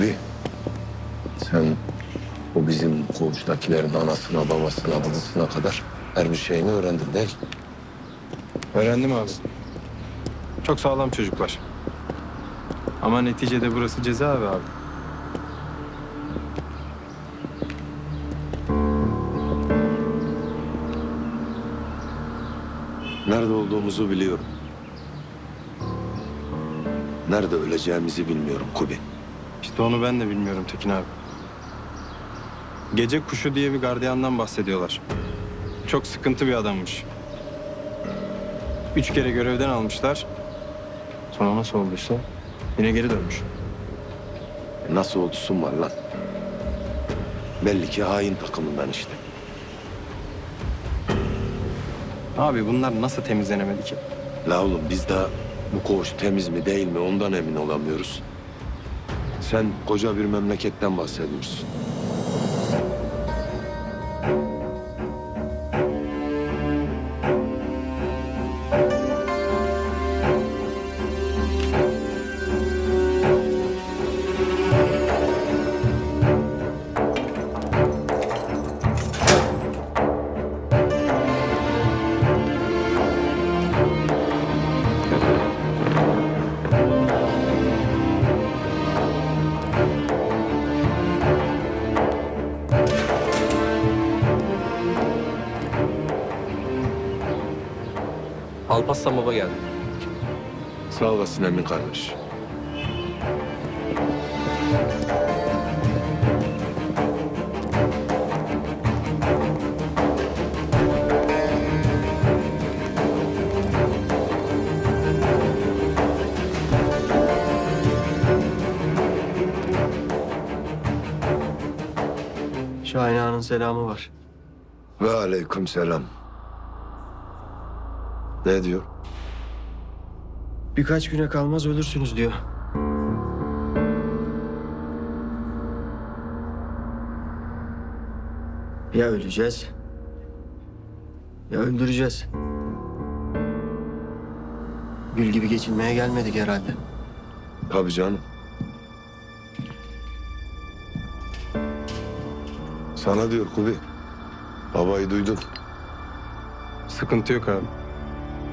Abi sen o bizim koğuştakilerin anasına, babasına, babasına kadar her bir şeyini öğrendin değil. Öğrendim abi. Çok sağlam çocuklar. Ama neticede burası cezaevi abi. Nerede olduğumuzu biliyorum. Nerede öleceğimizi bilmiyorum Kubi. İşte onu ben de bilmiyorum Tekin abi. Gece kuşu diye bir gardiyandan bahsediyorlar. Çok sıkıntı bir adammış. Üç kere görevden almışlar. Sonra nasıl olduysa yine geri dönmüş. Nasıl oldusun var lan? Belli ki hain takımından işte. Abi bunlar nasıl temizlenemedi ki? La oğlum biz daha bu koğuş temiz mi değil mi ondan emin olamıyoruz. Sen koca bir memleketten bahsediyorsun. Alparslan baba geldi. Sağ olasın Emin kardeş. Şahin Ağa'nın selamı var. Ve aleyküm selam. Ne diyor? Birkaç güne kalmaz ölürsünüz diyor. Ya öleceğiz ya öldüreceğiz. Gül gibi geçinmeye gelmedik herhalde. Tabii canım. Sana diyor Kubi. Babayı duydun. Sıkıntı yok abi.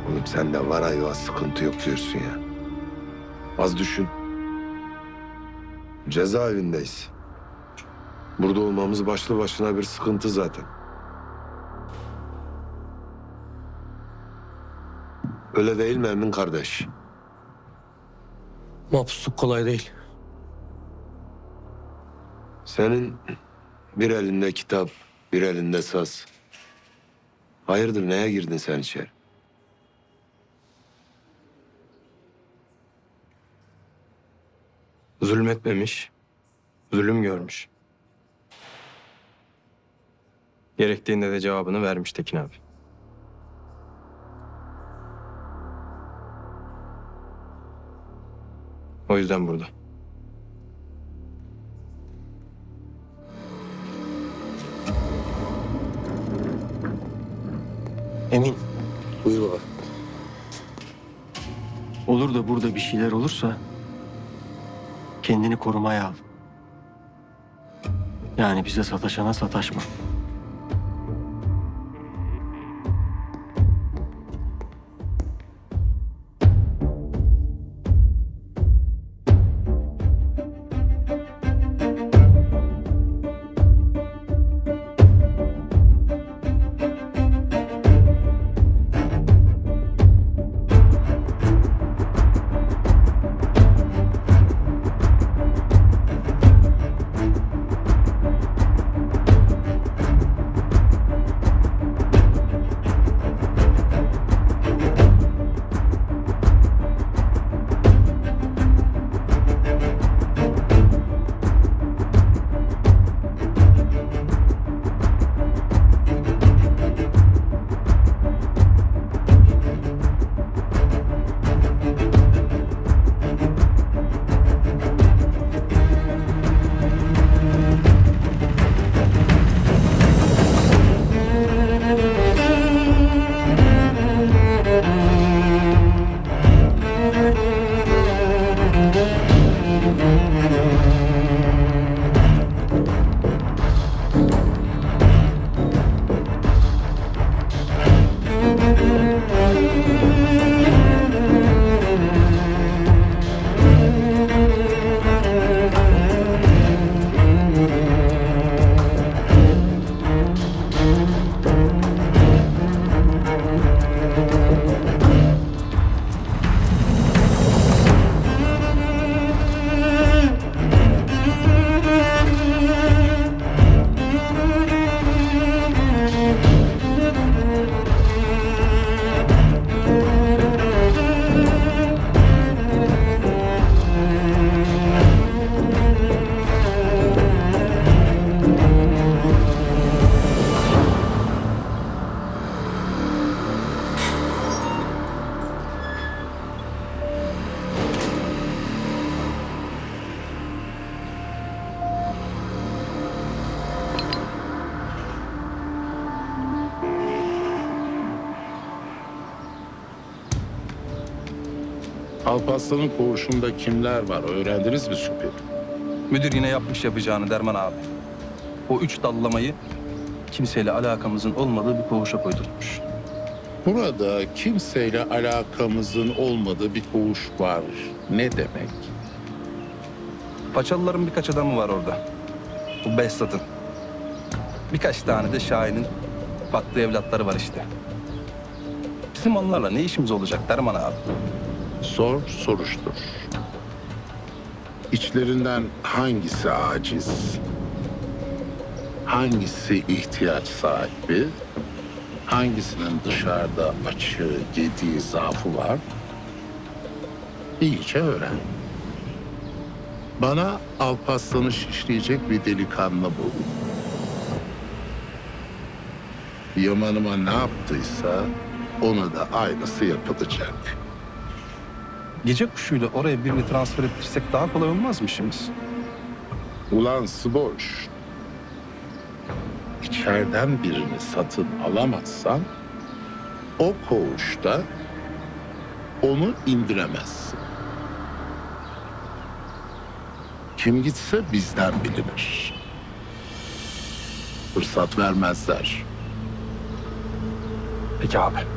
Oğlum sen de var ayva sıkıntı yok diyorsun ya. Az düşün. Cezaevindeyiz. Burada olmamız başlı başına bir sıkıntı zaten. Öyle değil mi Emin kardeş? Mahpusluk kolay değil. Senin bir elinde kitap, bir elinde saz. Hayırdır neye girdin sen içeri? Zulmetmemiş, zulüm görmüş. Gerektiğinde de cevabını vermiş Tekin abi. O yüzden burada. Emin Buyur baba. olur da burada bir şeyler olursa kendini korumaya al. Yani bize sataşana sataşma. Alparslan'ın koğuşunda kimler var öğrendiniz mi Süper? Müdür yine yapmış yapacağını Derman abi. O üç dallamayı kimseyle alakamızın olmadığı bir koğuşa koydurmuş. Burada kimseyle alakamızın olmadığı bir koğuş var. Ne demek? Paçalıların birkaç adamı var orada. Bu Behzat'ın. Birkaç tane de Şahin'in baktığı evlatları var işte. Bizim onlarla ne işimiz olacak Derman abi? Sor, soruştur. İçlerinden hangisi aciz? Hangisi ihtiyaç sahibi? Hangisinin dışarıda açığı, gediği, zaafı var? İyice öğren. Bana Alparslan'ı şişleyecek bir delikanlı bul. Yamanıma ne yaptıysa ona da aynısı yapılacak. Gece kuşuyla oraya birini transfer ettirsek daha kolay olmaz mı işimiz? Ulan Sıboş. İçeriden birini satın alamazsan o koğuşta onu indiremezsin. Kim gitse bizden bilinir. Fırsat vermezler. Peki abi.